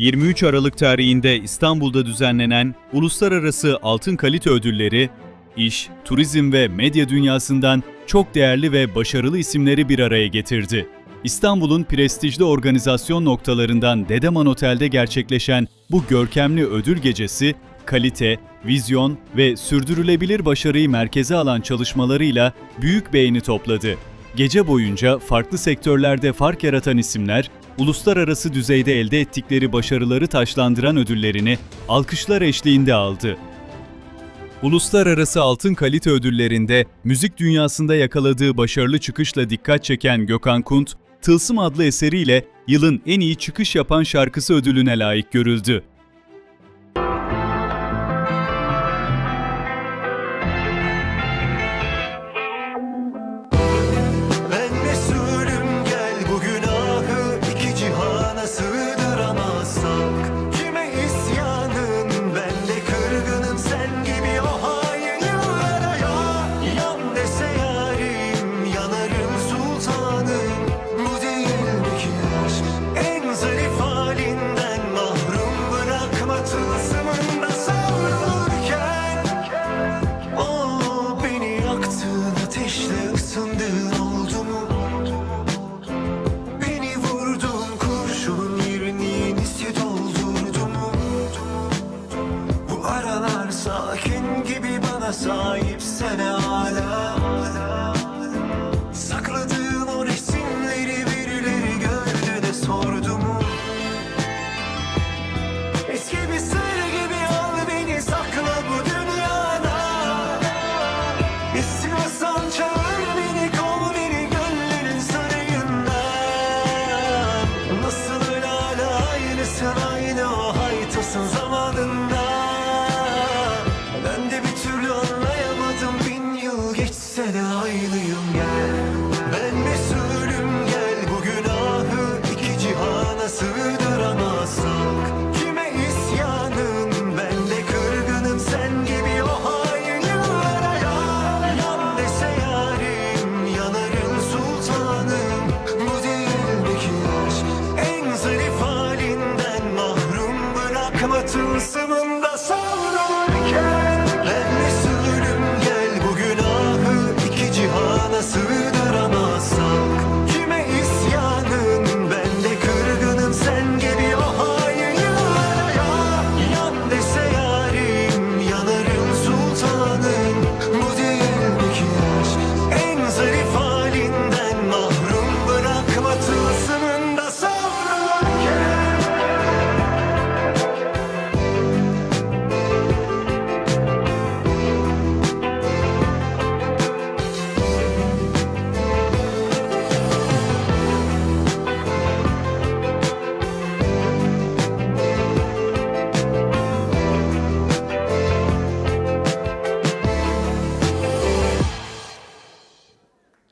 23 Aralık tarihinde İstanbul'da düzenlenen Uluslararası Altın Kalite Ödülleri, iş, turizm ve medya dünyasından çok değerli ve başarılı isimleri bir araya getirdi. İstanbul'un prestijli organizasyon noktalarından Dedeman Otel'de gerçekleşen bu görkemli ödül gecesi, kalite, vizyon ve sürdürülebilir başarıyı merkeze alan çalışmalarıyla büyük beğeni topladı. Gece boyunca farklı sektörlerde fark yaratan isimler, uluslararası düzeyde elde ettikleri başarıları taşlandıran ödüllerini alkışlar eşliğinde aldı. Uluslararası Altın Kalite Ödülleri'nde müzik dünyasında yakaladığı başarılı çıkışla dikkat çeken Gökhan Kunt, Tılsım adlı eseriyle yılın en iyi çıkış yapan şarkısı ödülüne layık görüldü. Isındığın oldu mu? Beni vurduğun kurşunun yerini yenisi doldurdu? Bu aralar sakin gibi bana sahipsen hala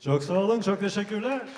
Çok sağ olun, çok teşekkürler.